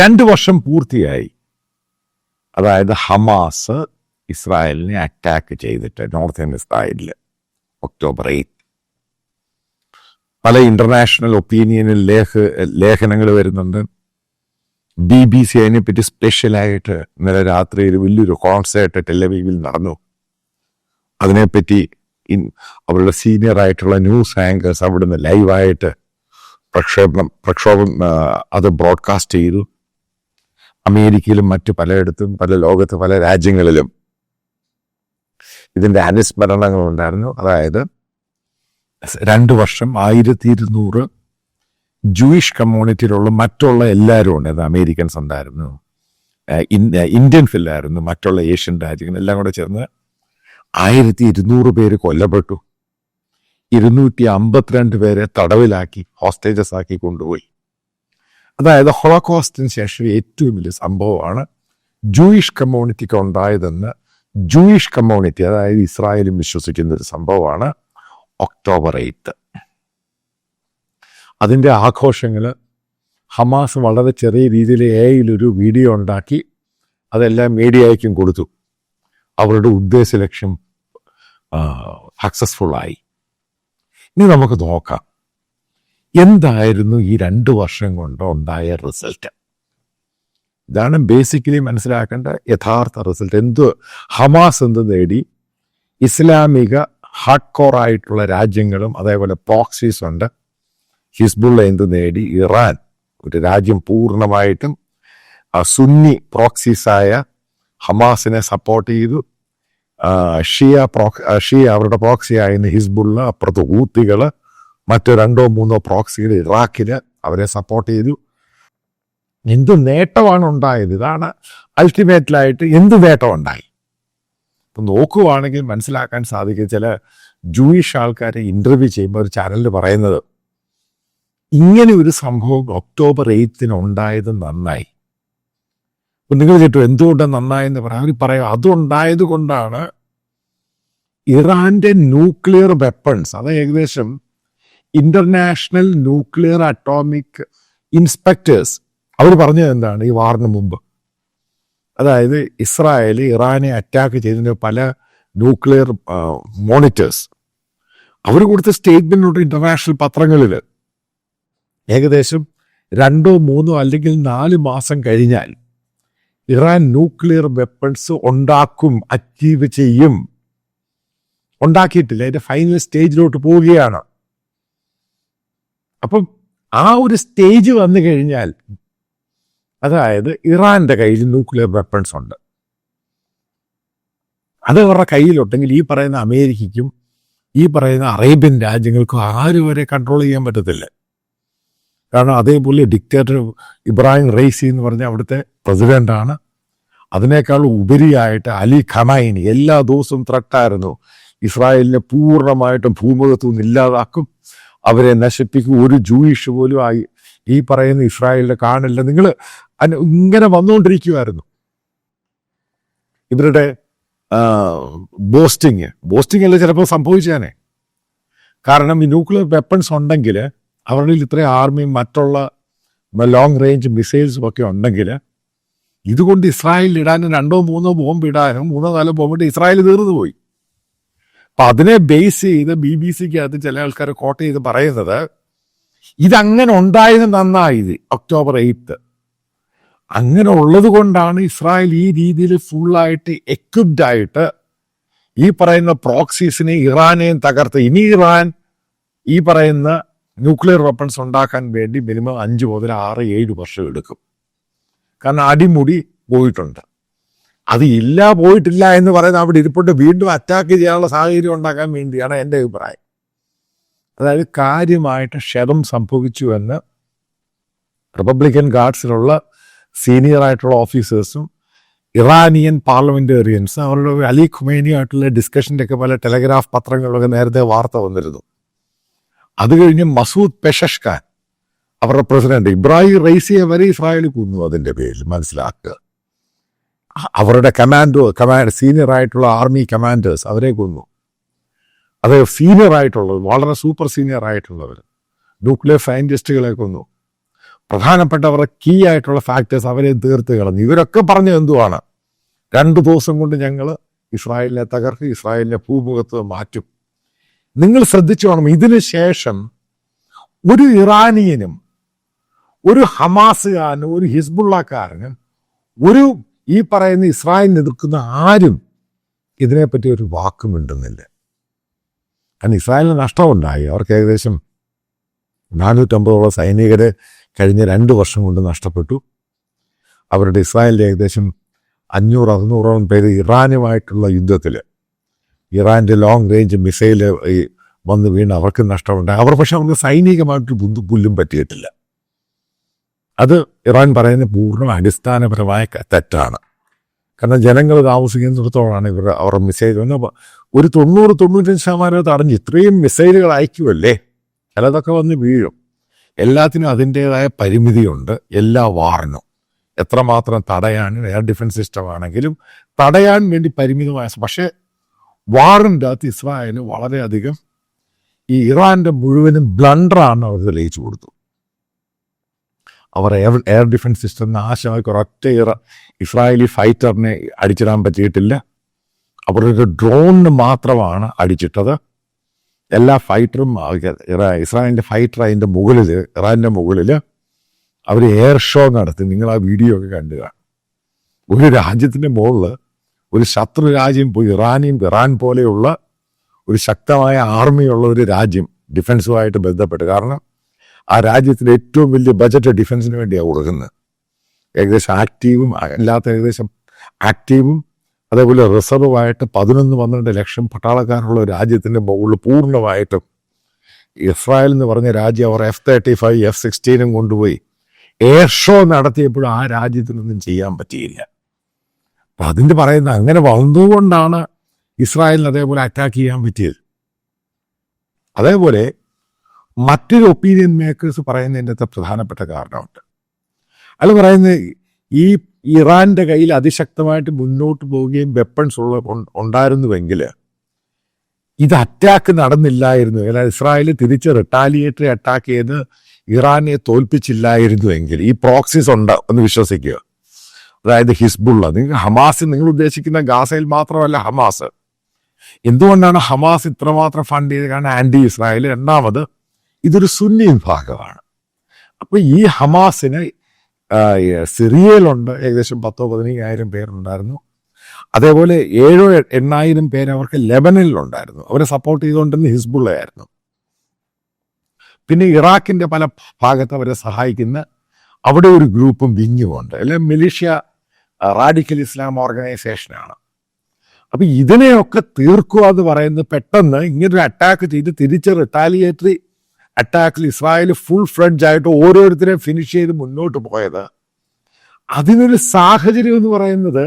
രണ്ട് വർഷം പൂർത്തിയായി. അതായത് ഹമാസ് ഇസ്രായേലിനെ അറ്റാക്ക് ചെയ്തിട്ട് നോർത്ത് ഇസ്രായേലിൽ ഒക്ടോബർ എയ്റ്റ് പല ഇന്റർനാഷണൽ ഒപ്പീനിയനിൽ ലേഖ ലേഖനങ്ങൾ വരുന്നുണ്ട്. ബി ബി സി അതിനെപ്പറ്റി സ്പെഷ്യലായിട്ട് ഇന്നലെ രാത്രി ഒരു വലിയൊരു കോൺസേർട്ട് ടെലവീവിൽ നടന്നു. അതിനെപ്പറ്റി അവരുടെ സീനിയർ ആയിട്ടുള്ള ന്യൂസ് ആങ്കേഴ്സ് അവിടുന്ന് ലൈവായിട്ട് പ്രക്ഷേപണം പ്രക്ഷോഭം അത് ബ്രോഡ്കാസ്റ്റ് ചെയ്തു. അമേരിക്കയിലും മറ്റ് പലയിടത്തും പല ലോകത്ത് പല രാജ്യങ്ങളിലും ഇതിന്റെ അനുസ്മരണങ്ങൾ ഉണ്ടായിരുന്നു. അതായത് രണ്ട് വർഷം ആയിരത്തി ഇരുന്നൂറ് ജൂയിഷ് കമ്മ്യൂണിറ്റിയിലുള്ള മറ്റുള്ള എല്ലാവരും ഉണ്ട് അത് അമേരിക്കൻസ് ഉണ്ടായിരുന്നു ഇന്ത്യൻ ഇല്ലായിരുന്നു മറ്റുള്ള ഏഷ്യൻ രാജ്യങ്ങൾ എല്ലാം കൂടെ ചേർന്ന് ആയിരത്തി ഇരുന്നൂറ് പേര് കൊല്ലപ്പെട്ടു. ഇരുന്നൂറ്റി അമ്പത്തിരണ്ട് പേരെ തടവിലാക്കി ഹോസ്റ്റേജസ് ആക്കി കൊണ്ടുപോയി. അതായത് ഹോളോകോസ്റ്റിന് ശേഷം ഏറ്റവും വലിയ സംഭവമാണ്. ജൂയിഷ് കമ്മ്യൂണിറ്റിക്ക് ഉണ്ടായതെന്ന് ജൂയിഷ് കമ്മ്യൂണിറ്റി അതായത് ഇസ്രായേലും വിശ്വസിക്കുന്ന ഒരു സംഭവമാണ് ഒക്ടോബർ എയ്ത്ത്. അതിന്റെ ആഘോഷങ്ങൾ ഹമാസ് വളരെ ചെറിയ രീതിയിൽ എയിലൊരു വീഡിയോ ഉണ്ടാക്കി അതെല്ലാം മീഡിയയ്ക്കും കൊടുത്തു. അവരുടെ ഉദ്ദേശ ലക്ഷ്യം സക്സസ്ഫുള്ളായി ഇനി നമുക്ക് നോക്കാം. എന്തായിരുന്നു ഈ രണ്ട് വർഷം കൊണ്ട് ഉണ്ടായ റിസൾട്ട്? ഇതാണ് ബേസിക്കലി മനസ്സിലാക്കേണ്ട യഥാർത്ഥ റിസൾട്ട് എന്ത് ഹമാസ് എന്ത് നേടി? ഇസ്ലാമിക ഹാർഡ് കോർ ആയിട്ടുള്ള രാജ്യങ്ങളും അതേപോലെ പ്രോക്സീസ് ഉണ്ട്. ഹിസ്ബുള്ള എന്ത് നേടി? ഇറാൻ. ഒരു രാജ്യം പൂർണമായിട്ടും സുന്നി പ്രോക്സീസായ ഹമാസിനെ സപ്പോർട്ട് ചെയ്തു. ഷിയ പ്രോക് ഷിയ അവരുടെ പ്രോക്സി ആയിരുന്ന ഹിസ്ബുള്ള അപ്പുറത്ത് ഊത്തികൾ മറ്റു രണ്ടോ മൂന്നോ പ്രോക്സികൾ ഇറാഖിന് അവരെ സപ്പോർട്ട് ചെയ്തു. എന്ത് നേട്ടമാണ് ഉണ്ടായത്? ഇതാണ് അൾട്ടിമേറ്റിലായിട്ട് എന്ത് നേട്ടം ഉണ്ടായി? ഇപ്പം നോക്കുവാണെങ്കിൽ മനസ്സിലാക്കാൻ സാധിക്കും ചില ജൂയിഷ് ആൾക്കാരെ ഇന്റർവ്യൂ ചെയ്യുമ്പോൾ ഒരു ചാനലിൽ പറയുന്നത് ഇങ്ങനെ ഒരു സംഭവം ഒക്ടോബർ എയ്ത്തിന് ഉണ്ടായത് നന്നായി. അപ്പം നിങ്ങൾ കേട്ടു എന്തുകൊണ്ട് നന്നായെന്ന് പറയാം അവർ പറയാം അതുണ്ടായത് കൊണ്ടാണ് ഇറാന്റെ ന്യൂക്ലിയർ വെപ്പൺസ് അത് ഏകദേശം ഇന്റർനാഷണൽ ന്യൂക്ലിയർ അറ്റോമിക് ഇൻസ്പെക്ടേഴ്സ്. അവർ പറഞ്ഞത് എന്താണ്? ഈ വാറിന് മുമ്പ്. അതായത് ഇസ്രായേൽ ഇറാനെ അറ്റാക്ക് ചെയ്തതിന് പല ന്യൂക്ലിയർ മോണിറ്റേഴ്സ് അവർ കൊടുത്ത സ്റ്റേറ്റ്മെന്റ് ഇന്റർനാഷണൽ പത്രങ്ങളിൽ ഏകദേശം രണ്ടോ മൂന്നോ അല്ലെങ്കിൽ നാല് മാസം കഴിഞ്ഞാൽ ഇറാൻ ന്യൂക്ലിയർ വെപ്പൺസ് ഉണ്ടാക്കും അച്ചീവ് ചെയ്യും. ഉണ്ടാക്കിയിട്ടില്ല. അതിന്റെ ഫൈനൽ സ്റ്റേജിലോട്ട് പോവുകയാണ്. അപ്പം ആ ഒരു സ്റ്റേജ് വന്നു കഴിഞ്ഞാൽ അതായത് ഇറാന്റെ കയ്യിൽ ന്യൂക്ലിയർ വെപ്പൺസ് ഉണ്ട്. അത് അവരുടെ കയ്യിലുണ്ടെങ്കിൽ ഈ പറയുന്ന അമേരിക്കയ്ക്കും ഈ പറയുന്ന അറേബ്യൻ രാജ്യങ്ങൾക്കും ആരും വരെ കൺട്രോൾ ചെയ്യാൻ പറ്റത്തില്ല. കാരണം അതേപോലെ ഡിക്റ്റേറ്റർ ഇബ്രാഹിം റൈസി എന്ന് പറഞ്ഞ അവിടുത്തെ പ്രസിഡന്റാണ് അതിനേക്കാൾ ഉപരിയായിട്ട് അലി ഖമൈനി എല്ലാ ദിവസവും ത്രട്ടായിരുന്നു ഇസ്രായേലിനെ പൂർണമായിട്ടും ഭൂമുഖത്തു നിന്ന് ഇല്ലാതാക്കും അവരെ നശിപ്പിക്കും. ഒരു ജൂയിഷ് പോലും ആയി ഈ പറയുന്ന ഇസ്രായേലിനെ കാണില്ല. നിങ്ങൾ ഇങ്ങനെ വന്നുകൊണ്ടിരിക്കുമായിരുന്നു ഇവരുടെ ബോസ്റ്റിങ്. ബോസ്റ്റിംഗ് അല്ല ചിലപ്പോൾ സംഭവിച്ചേനെ. കാരണം ഈ ന്യൂക്ലിയർ വെപ്പൺസ് ഉണ്ടെങ്കിൽ അവരുടെ ഇത്രയും ആർമിയും മറ്റുള്ള ലോങ് റേഞ്ച് മിസൈൽസും ഒക്കെ ഉണ്ടെങ്കിൽ ഇതുകൊണ്ട് ഇസ്രായേലിൽ ഇടാനും രണ്ടോ മൂന്നോ ബോംബ് ഇടാനും മൂന്നോ നാലോ ബോംബ് ഇട്ട് ഇസ്രായേൽ തീർന്നു പോയി അപ്പൊ അതിനെ ബേസ് ചെയ്ത് ബി ബി സിക്ക് അകത്ത് ചില ആൾക്കാർ കോട്ട് ചെയ്ത് പറയുന്നത് ഇതങ്ങനെ ഉണ്ടായത് നന്നായത് ഒക്ടോബർ എയ്ത്ത് അങ്ങനെ ഉള്ളത് കൊണ്ടാണ് ഇസ്രായേൽ ഈ രീതിയിൽ ഫുള്ളായിട്ട് എക്വിപ്ഡ് ആയിട്ട് ഈ പറയുന്ന പ്രോക്സീസിനെ ഇറാനെയും തകർത്ത്. ഇനി ഇറാൻ ഈ പറയുന്ന ന്യൂക്ലിയർ വെപ്പൺസ് ഉണ്ടാക്കാൻ വേണ്ടി മിനിമം അഞ്ച് മുതൽ ആറ് ഏഴ് വർഷം എടുക്കും. കാരണം അടിമുടി പോയിട്ടുണ്ട്. അത് ഇല്ല പോയിട്ടില്ല എന്ന് പറയുന്ന അവിടെ ഇരിപ്പുണ്ട്. വീണ്ടും അറ്റാക്ക് ചെയ്യാനുള്ള സാഹചര്യം ഉണ്ടാക്കാൻ വേണ്ടിയാണ് എന്റെ അഭിപ്രായം. അതായത് കാര്യമായിട്ട് ക്ഷതം സംഭവിച്ചു എന്ന് റിപ്പബ്ലിക്കൻ ഗാർഡ്സിലുള്ള സീനിയർ ആയിട്ടുള്ള ഓഫീസേഴ്സും ഇറാനിയൻ പാർലമെന്റേറിയൻസ് അവരുടെ അലി ഖുമേനിയായിട്ടുള്ള ഡിസ്കഷന്റെ ഒക്കെ പല ടെലഗ്രാഫ് പത്രങ്ങളിലൊക്കെ നേരത്തെ വാർത്ത വന്നിരുന്നു. അത് കഴിഞ്ഞ് മസൂദ് പെഷഷ്ഖാൻ അവരുടെ പ്രസിഡന്റ് ഇബ്രാഹിം റൈസിയെ വരെ ഇസ്രായേൽ കൊന്നു അതിന്റെ പേരിൽ. മനസ്സിലാക്കുക. അവരുടെ കമാൻഡോ കമാൻഡ് സീനിയർ ആയിട്ടുള്ള ആർമി കമാൻഡേഴ്സ് അവരെ കൊന്നു. അത് സീനിയർ ആയിട്ടുള്ളത് വളരെ സൂപ്പർ സീനിയർ ആയിട്ടുള്ളവർ ന്യൂക്ലിയർ സയന്റിസ്റ്റുകളെ കൊന്നു. പ്രധാനപ്പെട്ടവർ കീ ആയിട്ടുള്ള ഫാക്ടേഴ്സ് അവരെ തീർത്ത് കളഞ്ഞു. ഇവരൊക്കെ പറഞ്ഞ എന്തുവാണ്? രണ്ടു ദിവസം കൊണ്ട് ഞങ്ങൾ ഇസ്രായേലിനെ തകർക്കും ഇസ്രായേലിനെ ഭൂമുഖത്ത് മാറ്റും. നിങ്ങൾ ശ്രദ്ധിച്ചു വേണം ഇതിന് ശേഷം ഒരു ഇറാനിയനും ഒരു ഹമാസുകാരനും ഒരു ഹിസ്ബുള്ളക്കാരനും ഒരു ഈ പറയുന്ന ഇസ്രായേലിന് എതിർക്കുന്ന ആരും ഇതിനെപ്പറ്റി ഒരു വാക്കും മിണ്ടുന്നില്ല. കാരണം ഇസ്രായേലിന് നഷ്ടമുണ്ടായി. അവർക്ക് ഏകദേശം നാനൂറ്റമ്പതോളം സൈനികരെ കഴിഞ്ഞ രണ്ട് വർഷം കൊണ്ട് നഷ്ടപ്പെട്ടു. അവരുടെ ഇസ്രായേലിന്റെ ഏകദേശം അഞ്ഞൂറ് അറുന്നൂറോളം പേര് ഇറാനുമായിട്ടുള്ള യുദ്ധത്തിൽ ഇറാന്റെ ലോങ് റേഞ്ച് മിസൈൽ വന്ന് വീണ് അവർക്ക് നഷ്ടമുണ്ടായി. അവർ പക്ഷെ അവർക്ക് സൈനികമായിട്ട് ബുദ്ധിപുല്ലും പറ്റിയിട്ടില്ല. അത് ഇറാൻ പറയുന്ന പൂർണ അടിസ്ഥാനപരമായ തെറ്റാണ്. കാരണം ജനങ്ങൾ താമസിക്കുന്നിടത്തോളാണ് ഇവർ അവർ മിസൈൽ ഒന്ന് പ- ഒരു തൊണ്ണൂറ് തൊണ്ണൂറ്റഞ്ച് ശതമാനം തടഞ്ഞ് ഇത്രയും മിസൈലുകൾ അയക്കുമല്ലേ ചിലതൊക്കെ വന്ന് വീഴും. എല്ലാത്തിനും അതിന്റെതായ പരിമിതിയുണ്ട്. എല്ലാ വാറിനും എത്രമാത്രം തടയാനും എയർ ഡിഫൻസ് സിസ്റ്റം ആണെങ്കിലും തടയാൻ വേണ്ടി പരിമിതമായ പക്ഷേ വാറിന്റെ അകത്ത് ഇസ്രായേലിന് വളരെയധികം ഈ ഇറാന്റെ മുഴുവനും ബ്ലണ്ടറാണ് അവർ തെളിയിച്ചു കൊടുത്തു. അവർ എയർ എയർ ഡിഫൻസ് സിസ്റ്റം നാശമായി ഒരൊറ്റ ഇറ ഇസ്രായേലി ഫൈറ്ററിനെ അടിച്ചിടാൻ പറ്റിയിട്ടില്ല. അവരൊരു ഡ്രോണിന് മാത്രമാണ് അടിച്ചിട്ടത്. എല്ലാ ഫൈറ്ററും ഇസ്രായേലിന്റെ ഫൈറ്റർ അതിന്റെ മുകളിൽ ഇറാന്റെ മുകളിൽ അവർ എയർ ഷോ നടത്തി. നിങ്ങൾ ആ വീഡിയോ ഒക്കെ കണ്ടു കാണും. ഒരു രാജ്യത്തിന്റെ മുകളിൽ ഒരു ശത്രു രാജ്യം പോയി ഇറാനിയും ഇറാൻ പോലെയുള്ള ഒരു ശക്തമായ ആർമിയുള്ള ഒരു രാജ്യം ഡിഫൻസുമായിട്ട് ബന്ധപ്പെട്ട്. കാരണം ആ രാജ്യത്തിന്റെ ഏറ്റവും വലിയ ബജറ്റ് ഡിഫൻസിന് വേണ്ടിയാണ് കൊടുക്കുന്നത്. ഏകദേശം ആക്റ്റീവും അല്ലാത്ത ഏകദേശം ആക്റ്റീവും അതേപോലെ റിസർവുമായിട്ട് പതിനൊന്ന് പന്ത്രണ്ട് ലക്ഷം പട്ടാളക്കാരുള്ള രാജ്യത്തിന്റെ മുകളിൽ പൂർണമായിട്ടും ഇസ്രായേൽ എന്ന് പറഞ്ഞ രാജ്യം അവർ എഫ് തേർട്ടി ഫൈവ് എഫ് സിക്സ്റ്റീനും കൊണ്ടുപോയി. എയർ ഷോ നടത്തിയപ്പോഴും ആ രാജ്യത്തിനൊന്നും ചെയ്യാൻ പറ്റിയില്ല. അപ്പം അതിന്റെ പറയുന്ന അങ്ങനെ വന്നതുകൊണ്ടാണ് ഇസ്രായേലിന് അതേപോലെ അറ്റാക്ക് ചെയ്യാൻ പറ്റിയത്. അതേപോലെ മറ്റൊരു ഒപ്പീനിയൻ മേക്കേഴ്സ് പറയുന്നതിന്റെ അത്ര പ്രധാനപ്പെട്ട കാരണമുണ്ട്. അയാൾ പറയുന്നത് ഈ ഇറാന്റെ കയ്യിൽ അതിശക്തമായിട്ട് മുന്നോട്ട് പോവുകയും വെപ്പൺസ് ഉള്ള ഉണ്ടായിരുന്നുവെങ്കിൽ ഇത് അറ്റാക്ക് നടന്നില്ലായിരുന്നു. അതായത് ഇസ്രായേൽ തിരിച്ച് റിട്ടാലിയേറ്ററി അറ്റാക്ക് ചെയ്ത് ഇറാനെ തോൽപ്പിച്ചില്ലായിരുന്നുവെങ്കിൽ ഈ പ്രോക്സിസ് ഉണ്ട് എന്ന് വിശ്വസിക്കുക. അതായത് ഹിസ്ബുള്ള നിങ്ങൾ ഹമാസ് നിങ്ങൾ ഉദ്ദേശിക്കുന്ന ഗാസയിൽ മാത്രമല്ല ഹമാസ്. എന്തുകൊണ്ടാണ് ഹമാസ് ഇത്രമാത്രം ഫണ്ട് ചെയ്ത് കാരണം ആന്റി ഇസ്രായേൽ രണ്ടാമത് ഇതൊരു സുന്നി വിഭാഗമാണ്. അപ്പൊ ഈ ഹമാസിന് സിറിയയിലുണ്ട് ഏകദേശം പത്തോ പതിനയ്യായിരം പേരുണ്ടായിരുന്നു. അതേപോലെ ഏഴോ എണ്ണായിരം പേര് അവർക്ക് ലെബനനിലുണ്ടായിരുന്നു. അവരെ സപ്പോർട്ട് ചെയ്തുകൊണ്ടിരുന്ന ഹിസ്ബുള്ളയായിരുന്നു. പിന്നെ ഇറാഖിന്റെ പല ഭാഗത്ത് അവരെ സഹായിക്കുന്ന അവിടെ ഒരു ഗ്രൂപ്പും വിങ്ങുമുണ്ട്. അല്ലെ മിലിഷ്യ റാഡിക്കൽ ഇസ്ലാം ഓർഗനൈസേഷനാണ്. അപ്പൊ ഇതിനെയൊക്കെ തീർക്കുക എന്ന് പറയുന്നത് പെട്ടെന്ന് ഇങ്ങനൊരു അറ്റാക്ക് ചെയ്ത് തിരിച്ച് റിട്ടാലിയേറ്ററി അറ്റാക്കിൽ ഇസ്രായേൽ ഫുൾ ഫ്രഞ്ച് ആയിട്ട് ഓരോരുത്തരെയും ഫിനിഷ് ചെയ്ത് മുന്നോട്ട് പോയത്. അതിനൊരു സാഹചര്യം എന്ന് പറയുന്നത്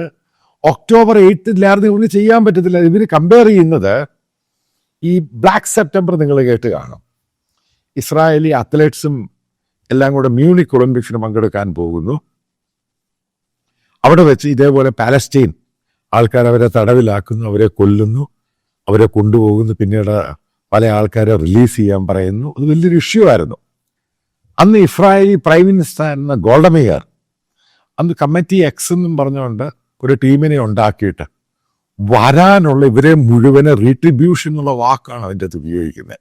ഒക്ടോബർ എയ്ത്തിലായിരുന്നു ഇവർക്ക് ചെയ്യാൻ പറ്റത്തില്ല. ഇവർ കമ്പയർ ചെയ്യുന്നത് ഈ ബ്ലാക്ക് സെപ്റ്റംബർ നിങ്ങൾ കേട്ട് കാണും. ഇസ്രായേലി അത്ലറ്റ്സും എല്ലാം കൂടെ മ്യൂണിക് ഒളിമ്പിക്സിന് പങ്കെടുക്കാൻ പോകുന്നു. അവിടെ വെച്ച് ഇതേപോലെ പാലസ്റ്റീൻ ആൾക്കാർ അവരെ തടവിലാക്കുന്നു അവരെ കൊല്ലുന്നു അവരെ കൊണ്ടുപോകുന്നു. പിന്നീട് പല ആൾക്കാരെ റിലീസ് ചെയ്യാൻ പറയുന്നു. അത് വലിയൊരു ഇഷ്യൂ ആയിരുന്നു. അന്ന് ഇസ്രായേലി പ്രൈം മിനിസ്റ്റർ ആയിരുന്ന ഗോൾഡമേയർ അന്ന് കമ്മിറ്റി എക്സ് എന്നും പറഞ്ഞുകൊണ്ട് ഒരു ടീമിനെ ഉണ്ടാക്കിയിട്ട് വരാനുള്ള ഇവരെ മുഴുവനെ റീട്രിബ്യൂഷൻ എന്നുള്ള വാക്കാണ് അതിന്റെ അകത്ത് ഉപയോഗിക്കുന്നത്.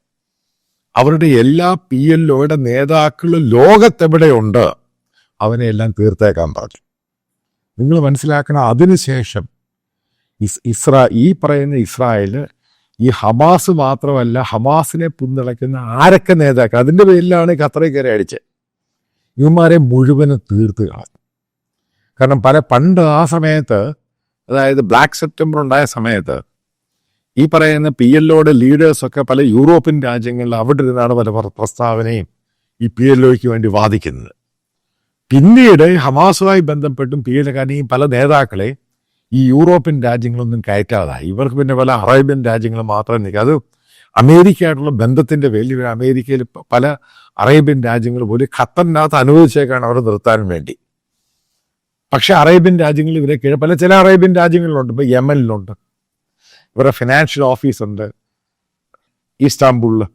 അവരുടെ എല്ലാ പി എൽ ഒയുടെ നേതാക്കളും ലോകത്തെവിടെയുണ്ട് അവനെ എല്ലാം തീർത്തേക്കാൻ പറഞ്ഞു. നിങ്ങൾ മനസ്സിലാക്കണം അതിനുശേഷം ഇസ് ഇസ്രാ ഈ പറയുന്ന ഇസ്രായേൽ ഈ ഹമാസ് മാത്രമല്ല ഹമാസിനെ പിന്തുണയ്ക്കുന്ന ആരൊക്കെ നേതാക്കൾ? അതിന്റെ പേരിലാണ് ഖത്തറിൽ കയറി അടിച്ചത്. ഇവന്മാരെ മുഴുവനും തീർത്ത് കളഞ്ഞു. കാരണം പല പണ്ട് ആ സമയത്ത് അതായത് ബ്ലാക്ക് സെപ്റ്റംബർ ഉണ്ടായ സമയത്ത് ഈ പറയുന്ന പി എല്ലോയുടെ ലീഡേഴ്സൊക്കെ പല യൂറോപ്യൻ രാജ്യങ്ങളിൽ അവിടെ ഇരുന്നാണ് പല പ്ര- പ്രസ്താവനയും ഈ പി എല്ലോയ്ക്ക് വേണ്ടി വാദിക്കുന്നത്. പിന്നീട് ഹമാസുമായി ബന്ധപ്പെട്ടും പി എൽ പല നേതാക്കളെ ഈ യൂറോപ്യൻ രാജ്യങ്ങളൊന്നും കയറ്റാതായി ഇവർക്ക് പിന്നെ പല അറേബ്യൻ രാജ്യങ്ങൾ മാത്രമേ നിൽക്കുക. അത് അമേരിക്കയായിട്ടുള്ള ബന്ധത്തിന്റെ ഇവർ അമേരിക്കയിൽ പല അറേബ്യൻ രാജ്യങ്ങൾ പോലും ഖത്തറിനകത്ത് അനുവദിച്ചേക്കാണ് അവർ നിർത്താൻ വേണ്ടി. പക്ഷെ അറേബ്യൻ രാജ്യങ്ങൾ ഇവരെ കീഴ പല ചില അറേബ്യൻ രാജ്യങ്ങളിലുണ്ട്. ഇപ്പോൾ യമനിലുണ്ട്. ഇവരുടെ ഫിനാൻഷ്യൽ ഓഫീസ് ഉണ്ട്. ഈസ്താംബുളിൽ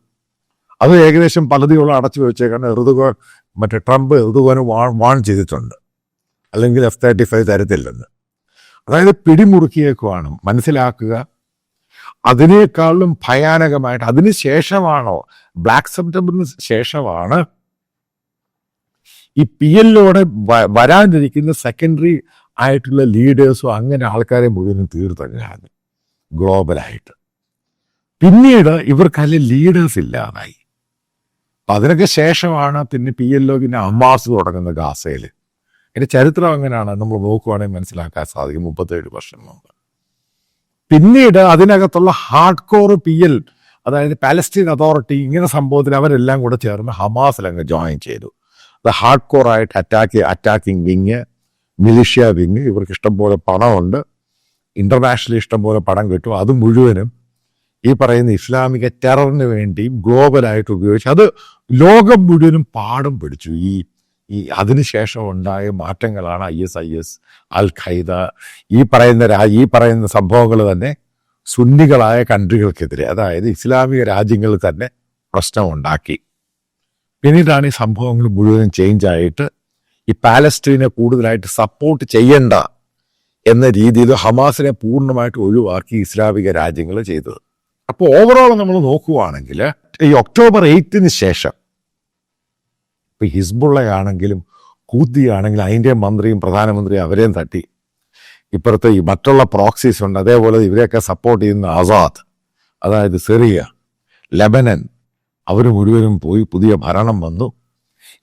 അത് ഏകദേശം പലതിയോളം അടച്ചു വെച്ചേക്കാണ് എറുതുകോൻ മറ്റേ ട്രംപ് എറുതുകോന് വാൺ വാൺ ചെയ്തിട്ടുണ്ട്. അല്ലെങ്കിൽ എഫ് തേർട്ടി ഫൈവ് തരത്തില്ലെന്ന്. അതായത് പിടിമുറുക്കിയേക്കുവാണ് മനസ്സിലാക്കുക. അതിനേക്കാളും ഭയാനകമായിട്ട് അതിന് ശേഷമാണോ? ബ്ലാക്ക് സെപ്റ്റംബറിന് ശേഷമാണ് ഈ പി എല്ലോടെ വരാനിരിക്കുന്ന സെക്കൻഡറി ആയിട്ടുള്ള ലീഡേഴ്സും അങ്ങനെ ആൾക്കാരെ മുഴുവനും തീർത്തങ്ങാണ് ഗ്ലോബലായിട്ട് പിന്നീട് ഇവർക്കല്ല ലീഡേഴ്സ് ഇല്ലാതായി. അതിനൊക്കെ ശേഷമാണ് പിന്നെ പി എൽ പിന്നെ അമ്മാസ് തുടങ്ങുന്ന ഗാസയിൽ അതിന്റെ ചരിത്രം അങ്ങനെയാണ് നമ്മൾ നോക്കുവാണെങ്കിൽ മനസ്സിലാക്കാൻ സാധിക്കും മുപ്പത്തേഴ് വർഷം മുമ്പ്. പിന്നീട് അതിനകത്തുള്ള ഹാർഡ് കോർ പി എൽ അതായത് പാലസ്റ്റീൻ അതോറിറ്റി ഇങ്ങനെ സംഭവത്തിൽ അവരെല്ലാം കൂടെ ചേർന്ന് ഹമാസിൽ അങ്ങ് ജോയിൻ ചെയ്തു. അത് ഹാർഡ് കോർ ആയിട്ട് attack attacking wing militia wing ഇവർക്ക് ഇഷ്ടംപോലെ പണമുണ്ട്. ഇന്റർനാഷണലി ഇഷ്ടംപോലെ പണം കിട്ടും. അത് മുഴുവനും ഈ പറയുന്ന ഇസ്ലാമിക ടെററിന് വേണ്ടിയും ഗ്ലോബലായിട്ട് ഉപയോഗിച്ച് അത് ലോകം മുഴുവനും പാടും പിടിച്ചു. ഈ ഈ അതിനുശേഷം ഉണ്ടായ മാറ്റങ്ങളാണ് I S I S al Qaeda ഈ പറയുന്ന ഈ പറയുന്ന സംഭവങ്ങൾ തന്നെ സുന്നികളായ കൺട്രികൾക്കെതിരെ അതായത് ഇസ്ലാമിക രാജ്യങ്ങൾ തന്നെ പ്രശ്നമുണ്ടാക്കി. പിന്നീടാണ് ഈ സംഭവങ്ങൾ മുഴുവൻ ചേഞ്ച് ആയിട്ട് ഈ പാലസ്റ്റീനെ കൂടുതലായിട്ട് സപ്പോർട്ട് ചെയ്യണ്ട എന്ന രീതിയിൽ ഹമാസിനെ പൂർണമായിട്ട് ഒഴിവാക്കി ഇസ്ലാമിക രാജ്യങ്ങൾ ചെയ്തത്. അപ്പോൾ ഓവറോൾ നമ്മൾ നോക്കുകയാണെങ്കിൽ ഈ ഒക്ടോബർ എയ്റ്റിന് ശേഷം ഇപ്പൊ ഹിസ്ബുള്ളയാണെങ്കിലും കൂത്തിയാണെങ്കിലും അതിന്റെ മന്ത്രിയും പ്രധാനമന്ത്രിയും അവരെയും തട്ടി. ഇപ്പുറത്തെ ഈ മറ്റുള്ള പ്രോക്സീസ് ഉണ്ട്. അതേപോലെ ഇവരെയൊക്കെ സപ്പോർട്ട് ചെയ്യുന്ന ആസാദ് അതായത് സിറിയ ലെബനൻ അവർ മുഴുവനും പോയി പുതിയ ഭരണം വന്നു.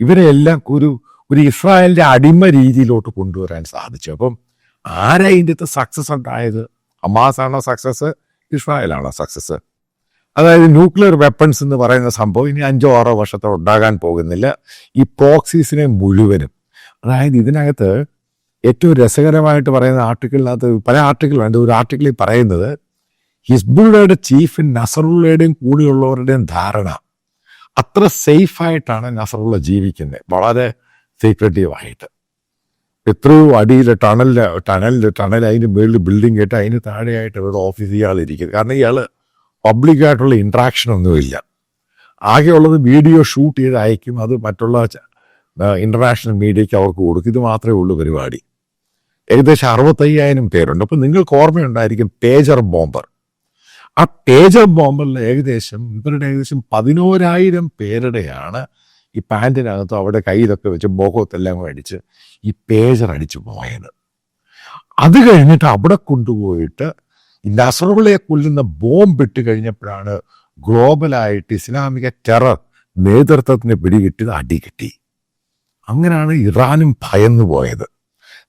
ഇവരെ എല്ലാം ഒരു ഒരു ഇസ്രായേലിന്റെ അടിമ രീതിയിലോട്ട് കൊണ്ടുവരാൻ സാധിച്ചു. അപ്പം ആരാ ഇതിന്റെ സക്സസ് ഉണ്ടായത്? ഹമാസ് ആണോ സക്സസ് ഇസ്രായേലാണോ സക്സസ് അതായത് ന്യൂക്ലിയർ വെപ്പൺസ് എന്ന് പറയുന്ന സംഭവം ഇനി അഞ്ചോ ആറോ വർഷത്തോ ഉണ്ടാകാൻ പോകുന്നില്ല. ഈ പ്രോക്സീസിനെ മുഴുവനും അതായത് ഇതിനകത്ത് ഏറ്റവും രസകരമായിട്ട് പറയുന്ന ആർട്ടിക്കിളിനകത്ത് പല ആർട്ടിക്കിളുണ്ട്. ഒരു ആർട്ടിക്കിളിൽ പറയുന്നത് ഹിസ്ബുള്ളയുടെ ചീഫ് നസറുള്ളയുടെയും കൂടെയുള്ളവരുടെയും ധാരണ അത്ര സേഫായിട്ടാണ് നസറുള്ള ജീവിക്കുന്നത്. വളരെ സീക്രട്ടീവായിട്ട് എത്രയോ അടിയിൽ ടണലിൽ ടണലിൽ ടണൽ അതിന് മുകളിൽ ബിൽഡിംഗ് കേട്ട് അതിന് താഴെയായിട്ട് ഇവരുടെ ഓഫീസ് ഇയാൾ ഇരിക്കുന്നത് കാരണം ഇയാൾ പബ്ലിക്കായിട്ടുള്ള ഇൻട്രാക്ഷൻ ഒന്നുമില്ല ആകെയുള്ളത് വീഡിയോ ഷൂട്ട് ചെയ്ത് അയക്കും അത് മറ്റുള്ള ഇന്റർനാഷണൽ മീഡിയയ്ക്ക് അവർക്ക് കൊടുക്കും. ഇത് മാത്രമേ ഉള്ളൂ പരിപാടി. ഏകദേശം അറുപത്തയ്യായിരം പേരുണ്ട്. അപ്പം നിങ്ങൾക്ക് ഓർമ്മയുണ്ടായിരിക്കും പേജർ ബോംബർ. ആ പേജർ ബോംബറിൽ ഏകദേശം ഇവരുടെ ഏകദേശം പതിനോരായിരം പേരുടെയാണ് ഈ പാന്റിനകത്ത് അവിടെ കയ്യിലൊക്കെ വെച്ച് ബോഹത്തെല്ലാം അടിച്ച് ഈ പേജർ അടിച്ചു പോയത്. അത് കഴിഞ്ഞിട്ട് അവിടെ കൊണ്ടുപോയിട്ട് നസറുകളെ കൊല്ലുന്ന ബോംബിട്ട് കഴിഞ്ഞപ്പോഴാണ് ഗ്ലോബലായിട്ട് ഇസ്ലാമിക ടെറർ നേതൃത്വത്തിന് പിടികിട്ടിയത് അടികിട്ടി. അങ്ങനെയാണ് ഇറാനും ഭയന്നു പോയത്.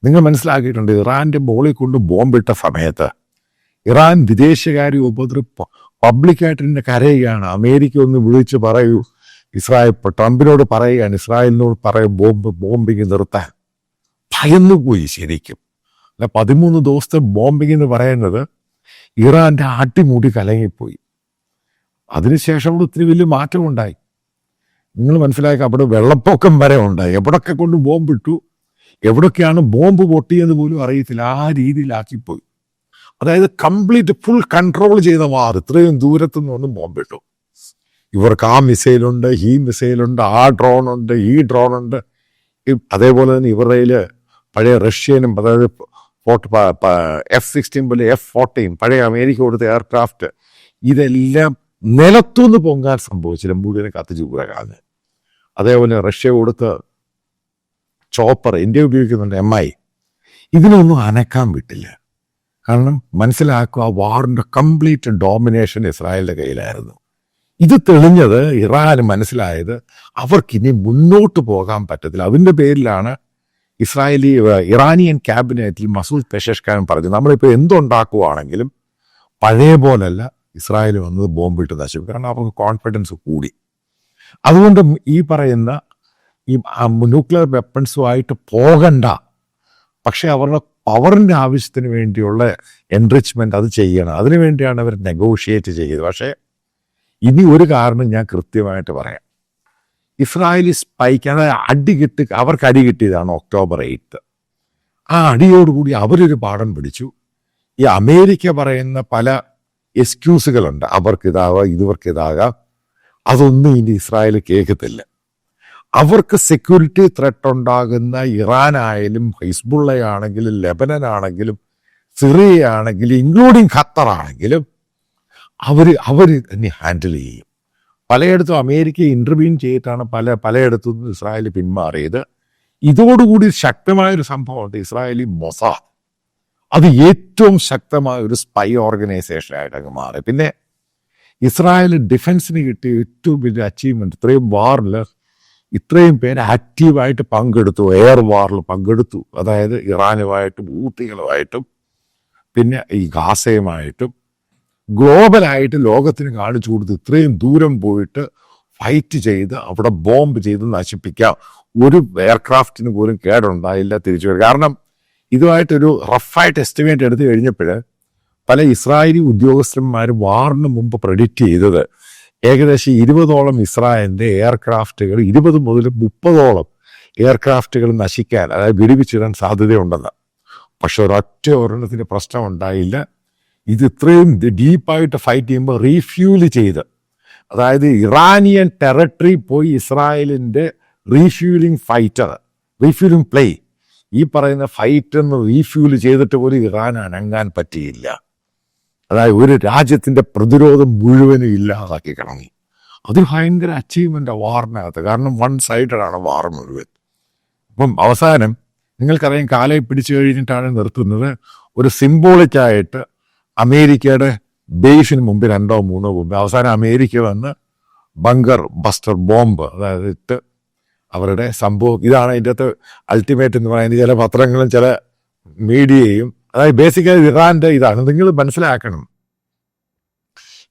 നിങ്ങൾ മനസ്സിലാക്കിയിട്ടുണ്ട് ഇറാന്റെ ബോളിൽ കൊണ്ട് ബോംബിട്ട സമയത്ത് ഇറാൻ വിദേശകാര്യ ഉപദ്ര പബ്ലിക്കായിട്ട് തന്നെ കരയുകയാണ്. അമേരിക്ക ഒന്ന് വിളിച്ച് പറയൂ. ഇസ്രായേൽ ട്രംപിനോട് പറയുകയാണ് ഇസ്രായേലിനോട് പറയും ബോംബ് ബോംബിങ് നിർത്താൻ. ഭയന്നുപോയി ശരിക്കും. അല്ല പതിമൂന്ന് ദിവസത്തെ ബോംബിങ് എന്ന് പറയുന്നത് ഇറാന്റെ അടിമുടി കലങ്ങിപ്പോയി. അതിനുശേഷം അവിടെ ഒത്തിരി വലിയ മാറ്റമുണ്ടായി. നിങ്ങൾ മനസ്സിലാക്കുക അവിടെ വെള്ളപ്പൊക്കം വരെ ഉണ്ടായി. എവിടൊക്കെ കൊണ്ട് ബോംബിട്ടു? എവിടൊക്കെയാണ് ബോംബ് പൊട്ടിയെന്ന് പോലും അറിയത്തില്ല. ആ രീതിയിലാക്കിപ്പോയി. അതായത് കംപ്ലീറ്റ് ഫുൾ കൺട്രോൾ ചെയ്ത വാർ ഇത്രയും ദൂരത്തു നിന്നൊന്നും ബോംബിട്ടു. ഇവർക്ക് ആ മിസൈലുണ്ട് ഈ മിസൈലുണ്ട് ആ ഡ്രോൺ ഉണ്ട് ഈ ഡ്രോൺ ഉണ്ട് അതേപോലെ തന്നെ ഇവരുടെ പഴയ റഷ്യനും അതായത് എഫ് സിക്സ്റ്റീൻ പോലെ എഫ് ഫോർട്ടീൻ പഴയ അമേരിക്ക കൊടുത്ത എയർക്രാഫ്റ്റ് ഇതെല്ലാം നിലത്തുനിന്ന് പൊങ്ങാൻ സംഭവിച്ചില്ല. മുഴുവൻ കത്തിച്ചു കൂടാകാതെ അതേപോലെ റഷ്യ കൊടുത്ത ചോപ്പർ ഇന്ത്യ ഉപയോഗിക്കുന്നുണ്ട് എം ഐ ഇതിനൊന്നും അനക്കാൻ വിട്ടില്ല. കാരണം മനസ്സിലാക്കുക ആ വാറിന്റെ കംപ്ലീറ്റ് ഡോമിനേഷൻ ഇസ്രായേലിന്റെ കയ്യിലായിരുന്നു. ഇത് തെളിഞ്ഞത് ഇറാന് മനസ്സിലായത് അവർക്കിനി മുന്നോട്ട് പോകാൻ പറ്റത്തില്ല. അതിന്റെ പേരിലാണ് ഇസ്രായേലി ഇറാനിയൻ ക്യാബിനറ്റിൽ മസൂദ് പെഷഷ്കാൻ പറഞ്ഞു നമ്മളിപ്പോൾ എന്തുണ്ടാക്കുവാണെങ്കിലും പഴയ പോലല്ല ഇസ്രായേൽ വന്നത് ബോംബിട്ട് നശിപ്പിക്കും. കാരണം അവർക്ക് കോൺഫിഡൻസ് കൂടി. അതുകൊണ്ട് ഈ പറയുന്ന ഈ ന്യൂക്ലിയർ വെപ്പൺസുമായിട്ട് പോകണ്ട. പക്ഷെ അവരുടെ പവറിന്റെ ആവശ്യത്തിന് വേണ്ടിയുള്ള എൻറിച്ച്മെന്റ് അത് ചെയ്യണം. അതിനു വേണ്ടിയാണ് അവർ നെഗോഷിയേറ്റ് ചെയ്തത്. പക്ഷേ ഇനി ഒരു കാരണം ഞാൻ കൃത്യമായിട്ട് പറയാം. ഇസ്രായേലി സ്പൈക്ക് അതായത് അടി കിട്ടി അവർക്ക് അടി കിട്ടിയതാണ് ഒക്ടോബർ എയ്ത്ത്. ആ അടിയോടുകൂടി അവരൊരു പാഠം പിടിച്ചു ഈ അമേരിക്ക പറയുന്ന പല എക്സ്ക്യൂസുകളുണ്ട്. അവർക്ക് ഇതാവാം ഇതുവർക്ക് ഇതാകാം. അതൊന്നും ഇനി ഇസ്രായേൽ കേൾക്കത്തില്ല. അവർക്ക് സെക്യൂരിറ്റി ത്രെട്ട് ഉണ്ടാകുന്ന ഇറാൻ ആയാലും ഹിസ്ബുള്ള ആണെങ്കിലും ലെബനൻ ആണെങ്കിലും സിറിയ ആണെങ്കിലും ഇൻക്ലൂഡിങ് ഖത്തർ ആണെങ്കിലും അവർ അവർ തന്നെ ഹാൻഡിൽ ചെയ്യും. പലയിടത്തും അമേരിക്കയെ ഇന്റർവ്യൂ ചെയ്തിട്ടാണ് പല പലയിടത്തും നിന്ന് ഇസ്രായേൽ പിന്മാറിയത്. ഇതോടുകൂടി ശക്തമായ ഒരു സംഭവമുണ്ട് ഇസ്രായേലി മൊസാദ് അത് ഏറ്റവും ശക്തമായ ഒരു സ്പൈ ഓർഗനൈസേഷൻ ആയിട്ടങ്ങ് മാറി. പിന്നെ ഇസ്രായേൽ ഡിഫൻസിന് കിട്ടിയ ഏറ്റവും വലിയ അച്ചീവ്മെന്റ് ഇത്രയും വാറിൽ ഇത്രയും പേര് ആക്റ്റീവായിട്ട് പങ്കെടുത്തു. എയർ വാറിൽ പങ്കെടുത്തു. അതായത് ഇറാനുമായിട്ടും ഊത്തികളുമായിട്ടും പിന്നെ ഈ ഗാസയുമായിട്ടും ഗ്ലോബലായിട്ട് ലോകത്തിന് കാണിച്ചു കൊടുത്ത് ഇത്രയും ദൂരം പോയിട്ട് ഫൈറ്റ് ചെയ്ത് അവിടെ ബോംബ് ചെയ്ത് നശിപ്പിക്കാം. ഒരു എയർക്രാഫ്റ്റിന് പോലും കേടുണ്ടായില്ല തിരിച്ചു വരും കാരണം ഇതുമായിട്ടൊരു റഫായിട്ട് എസ്റ്റിമേറ്റ് എടുത്തു കഴിഞ്ഞപ്പോൾ പല ഇസ്രായേലി ഉദ്യോഗസ്ഥന്മാരും വാറിന് മുമ്പ് പ്രഡിക്റ്റ് ചെയ്തത് ഏകദേശം ഇരുപതോളം ഇസ്രായേലിന്റെ എയർക്രാഫ്റ്റുകൾ ഇരുപത് മുതൽ മുപ്പതോളം എയർക്രാഫ്റ്റുകൾ നശിക്കാൻ അതായത് വിടുവിച്ചിടാൻ സാധ്യതയുണ്ടെന്ന്. പക്ഷെ ഒരൊറ്റ ഒരെണ്ണത്തിന് പ്രശ്നം ഉണ്ടായില്ല. ഇത് ഇത്രയും ഡീപ്പായിട്ട് ഫൈറ്റ് ചെയ്യുമ്പോൾ റീഫ്യൂൽ ചെയ്ത്. അതായത് ഇറാനിയൻ ടെറിട്ടറി പോയി ഇസ്രായേലിന്റെ റീഫ്യൂലിംഗ് ഫൈറ്റർ റീഫ്യൂലിംഗ് പ്ലേ ഈ പറയുന്ന ഫൈറ്റ് എന്ന് റീഫ്യൂൽ ചെയ്തിട്ട് പോലും ഇറാൻ അനങ്ങാൻ പറ്റിയില്ല. അതായത് ഒരു രാജ്യത്തിന്റെ പ്രതിരോധം മുഴുവനും ഇല്ലാതാക്കി കിടങ്ങി അത് ഭയങ്കര അച്ചീവ്മെന്റ് വാറിനകത്ത് കാരണം വൺ സൈഡഡ് ആണ് വാർ മുഴുവൻ. അപ്പം അവസാനം നിങ്ങൾക്കറിയാം കാലയെ പിടിച്ചു കഴിഞ്ഞിട്ടാണ് നിർത്തുന്നത്. ഒരു സിംബോളിക്കായിട്ട് അമേരിക്കയുടെ ബേസിന് മുമ്പ് രണ്ടോ മൂന്നോ മുമ്പ് അവസാനം അമേരിക്ക വന്ന് ബങ്കർ ബസ്റ്റർ ബോംബ് അതായത് ഇട്ട് അവരുടെ സംഭവം ഇതാണ് ഇതിന്റെ അകത്ത് അൾട്ടിമേറ്റ് എന്ന് പറയുന്നത്. ചില പത്രങ്ങളും ചില മീഡിയയും അതായത് ബേസിക്കലി ഇറാന്റെ ഇതാണ്. നിങ്ങൾ മനസ്സിലാക്കണം.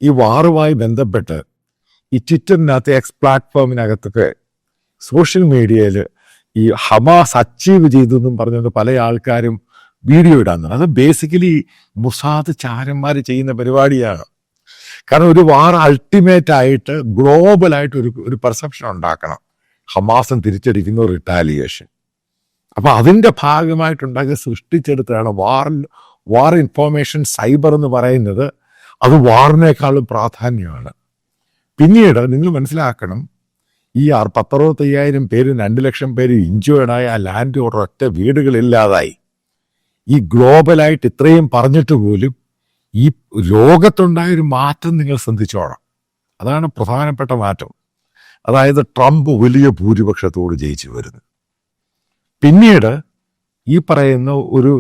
ഈ വാറുമായി ബന്ധപ്പെട്ട് ഈ ട്വിറ്ററിനകത്ത് എക്സ് പ്ലാറ്റ്ഫോമിനകത്തൊക്കെ സോഷ്യൽ മീഡിയയിൽ ഈ ഹമാസ് അച്ചീവ് ചെയ്തു എന്നും പറഞ്ഞുകൊണ്ട് പല ആൾക്കാരും വീഡിയോ ഇടാൻ അത് ബേസിക്കലി മുസാദ് ചാരന്മാർ ചെയ്യുന്ന പരിപാടിയാണ്. കാരണം ഒരു വാർ അൾട്ടിമേറ്റ് ആയിട്ട് ഗ്ലോബലായിട്ട് ഒരു ഒരു പെർസെപ്ഷൻ ഉണ്ടാക്കണം. ഹമാസം തിരിച്ചടിക്കുന്ന റിട്ടാലിയേഷൻ അപ്പൊ അതിന്റെ ഭാഗമായിട്ടുണ്ടാക്കി സൃഷ്ടിച്ചെടുത്താണ് വാർ വാർ ഇൻഫോർമേഷൻ സൈബർ എന്ന് പറയുന്നത്. അത് വാറിനേക്കാളും പ്രാധാന്യമാണ്. പിന്നീട് നിങ്ങൾ മനസ്സിലാക്കണം ഈ ആർ പത്തറുപത്തയ്യായിരം പേര് രണ്ട് ലക്ഷം പേര് ഇഞ്ചുവേർഡായ ആ ലാൻഡ് ഒരൊറ്റ വീടുകളില്ലാതായി. ഈ ഗ്ലോബലായിട്ട് ഇത്രയും പറഞ്ഞിട്ട് പോലും ഈ ലോകത്തുണ്ടായ ഒരു മാറ്റം നിങ്ങൾ ശ്രദ്ധിച്ചോണം അതാണ് പ്രധാനപ്പെട്ട മാറ്റം. അതായത് ട്രംപ് വലിയ ഭൂരിപക്ഷത്തോട് ജയിച്ചു വരുന്നു. പിന്നീട് ഈ പറയുന്ന ഒരു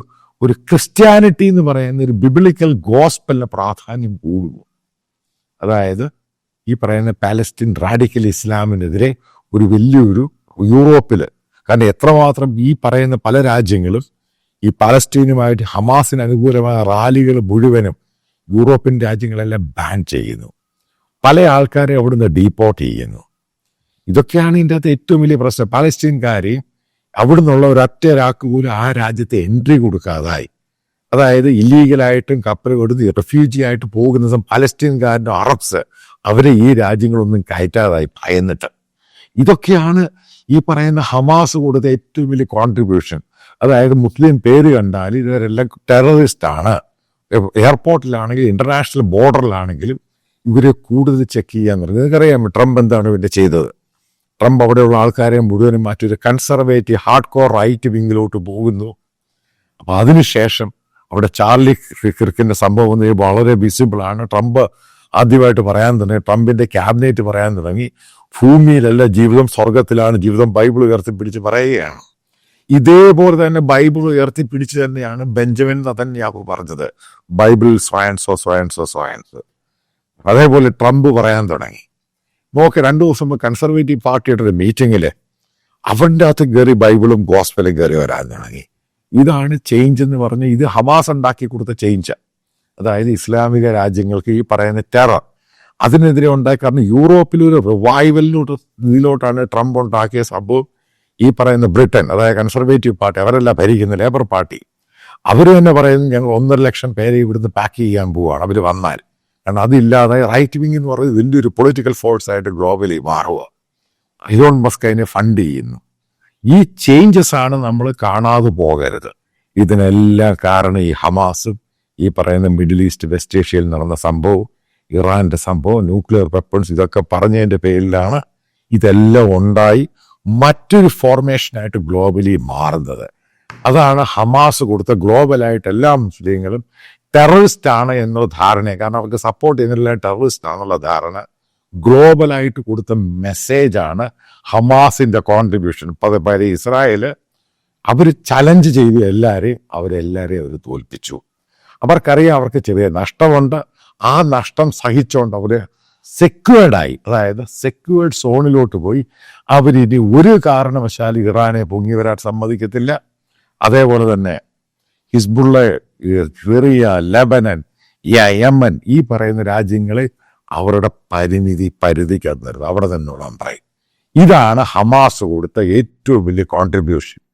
ഒരു ക്രിസ്ത്യാനിറ്റി എന്ന് പറയുന്ന ഒരു ബിബിളിക്കൽ ഗോസ്പലിന് പ്രാധാന്യം കൂടുന്നു. അതായത് ഈ പറയുന്ന പാലസ്തീൻ റാഡിക്കൽ ഇസ്ലാമിനെതിരെ ഒരു വലിയൊരു യൂറോപ്പിൽ കാരണം എത്രമാത്രം ഈ പറയുന്ന പല രാജ്യങ്ങളും ഈ പാലസ്തീനുമായിട്ട് ഹമാസിന് അനുകൂലമായ റാലികൾ മുഴുവനും യൂറോപ്യൻ രാജ്യങ്ങളെല്ലാം ബാൻ ചെയ്യുന്നു. പല ആൾക്കാരെ അവിടുന്ന് ഡീപ്പോർട്ട് ചെയ്യുന്നു. ഇതൊക്കെയാണ് ഇതിന്റെ അകത്ത് ഏറ്റവും വലിയ പ്രശ്നം. പാലസ്റ്റീൻകാർ അവിടുന്നുള്ള ഒരൊറ്റ ഒരാൾക്ക് പോലും ആ രാജ്യത്തെ എൻട്രി കൊടുക്കാതായി. അതായത് ഇല്ലീഗലായിട്ടും കപ്പൽ കൊടുത്ത് റെഫ്യൂജി ആയിട്ട് പോകുന്ന പാലസ്റ്റീൻകാരന്റെ അറബ്സ് അവരെ ഈ രാജ്യങ്ങളൊന്നും കയറ്റാതായി ഭയന്നിട്ട്. ഇതൊക്കെയാണ് ഈ പറയുന്ന ഹമാസ് കൊടുത്ത ഏറ്റവും വലിയ കോൺട്രിബ്യൂഷൻ അതായത് മുസ്ലിം പേര് കണ്ടാൽ ഇവരെല്ലാം ടെററിസ്റ്റാണ്. എയർപോർട്ടിലാണെങ്കിലും ഇന്റർനാഷണൽ ബോർഡറിലാണെങ്കിലും ഇവരെ കൂടുതൽ ചെക്ക് ചെയ്യാന്ന് പറഞ്ഞു നിങ്ങൾക്കറിയാം ട്രംപ് എന്താണ് ഇവന്റെ ചെയ്തത്. ട്രംപ് അവിടെയുള്ള ആൾക്കാരെ മുഴുവനും മാറ്റി ഒരു കൺസർവേറ്റീവ് ഹാർഡ് കോർ റൈറ്റ് വിങ്ങിലോട്ട് പോകുന്നു. അപ്പം അതിനുശേഷം അവിടെ ചാർലി ക്രിക്കിന്റെ സംഭവം വളരെ വിസിബിളാണ് ട്രംപ് ആദ്യമായിട്ട് പറയാൻ തുടങ്ങി. ട്രംപിന്റെ ക്യാബിനറ്റ് പറയാൻ തുടങ്ങി. ഭൂമിയിലല്ല ജീവിതം സ്വർഗത്തിലാണ് ജീവിതം. ബൈബിൾ ഉയർത്തിപ്പിടിച്ച് പറയുകയാണ്. ഇതേപോലെ തന്നെ ബൈബിൾ ഉയർത്തിപ്പിടിച്ച് തന്നെയാണ് ബെഞ്ചമിൻ നതന്യാഹു പറഞ്ഞത്. ബൈബിൾ സ്വയൻസോ സ്വയൻസോ സ്വയൻസ് അതേപോലെ ട്രംപ് പറയാൻ തുടങ്ങി. നോക്ക് രണ്ടു ദിവസം മുമ്പ് കൺസർവേറ്റീവ് പാർട്ടിയുടെ ഒരു മീറ്റിങ്ങിൽ അവന്റെ അകത്ത് കയറി ബൈബിളും ഗോസ്പലും കയറി വരാൻ തുടങ്ങി. ഇതാണ് ചേഞ്ച് എന്ന് പറഞ്ഞ് ഇത് ഹമാസ് ഉണ്ടാക്കി കൊടുത്ത ചേഞ്ച് അതായത് ഇസ്ലാമിക രാജ്യങ്ങൾക്ക് ഈ പറയുന്ന ടെറർ അതിനെതിരെ ഉണ്ടായി കാരണം യൂറോപ്പിലൊരു റിവൈവലിലോട്ട് ഇതിലോട്ടാണ് ട്രംപ് ഉണ്ടാക്കിയ സംഭവം. ഈ പറയുന്ന ബ്രിട്ടൻ അതായത് കൺസർവേറ്റീവ് പാർട്ടി അവരല്ല ഭരിക്കുന്ന ലേബർ പാർട്ടി അവർ തന്നെ പറയുന്നത് ഞങ്ങൾ ഒന്നര ലക്ഷം പേരെ ഇവിടുന്ന് പാക്ക് ചെയ്യാൻ പോവുകയാണ് അവർ വന്നാൽ. കാരണം അതില്ലാതെ റൈറ്റ് വിങ് എന്ന് പറയുന്നത് വലിയൊരു പൊളിറ്റിക്കൽ ഫോഴ്സ് ആയിട്ട് ഗ്ലോബലി മാറുക. ഇലോൺ മസ്ക് അതിനെ ഫണ്ട് ചെയ്യുന്നു. ഈ ചേഞ്ചസ് ആണ് നമ്മൾ കാണാതെ പോകരുത്. ഇതിനെല്ലാം കാരണം ഈ ഹമാസും ഈ പറയുന്ന മിഡിൽ ഈസ്റ്റ് വെസ്റ്റ് ഏഷ്യയിൽ നടന്ന സംഭവം ഇറാന്റെ സംഭവം ന്യൂക്ലിയർ വെപ്പൺസ് ഇതൊക്കെ പറഞ്ഞതിന്റെ പേരിലാണ് ഇതെല്ലാം ഉണ്ടായി. മറ്റൊരു ഫോർമേഷനായിട്ട് ഗ്ലോബലി മാറുന്നത്. അതാണ് ഹമാസ് കൊടുത്ത ഗ്ലോബലായിട്ട് എല്ലാ മുസ്ലിങ്ങളും ടെററിസ്റ്റ് ആണ് എന്നുള്ള ധാരണയെ. കാരണം അവർക്ക് സപ്പോർട്ട് ചെയ്യുന്നില്ല ടെററിസ്റ്റ് ആണെന്നുള്ള ധാരണ ഗ്ലോബലായിട്ട് കൊടുത്ത മെസ്സേജാണ് ഹമാസിന്റെ കോൺട്രിബ്യൂഷൻ പല ഇസ്രായേൽ അവർ ചലഞ്ച് ചെയ്ത് എല്ലാവരെയും അവരെല്ലാവരെയും അവർ തോൽപ്പിച്ചു. അവർക്കറിയാം അവർക്ക് ചെറിയ നഷ്ടമുണ്ട്. ആ നഷ്ടം സഹിച്ചുകൊണ്ട് അവർ സെക്യൂർഡായി അതായത് സെക്യൂർഡ് സോണിലോട്ട് പോയി. അവരിനി ഒരു കാരണവശാലും ഇറാനെ പൊങ്ങി വരാൻ സമ്മതിക്കത്തില്ല. അതേപോലെ തന്നെ ഹിസ്ബുള്ള സിറിയ ലബനൻ യമൻ ഈ പറയുന്ന രാജ്യങ്ങളെ അവരുടെ പരിമിതി പരിധിക്കകത്ത് നിർത്തും. അവിടെ ഉള്ളാൻ പറയും. ഇതാണ് ഹമാസ് കൊടുത്ത ഏറ്റവും വലിയ കോൺട്രിബ്യൂഷൻ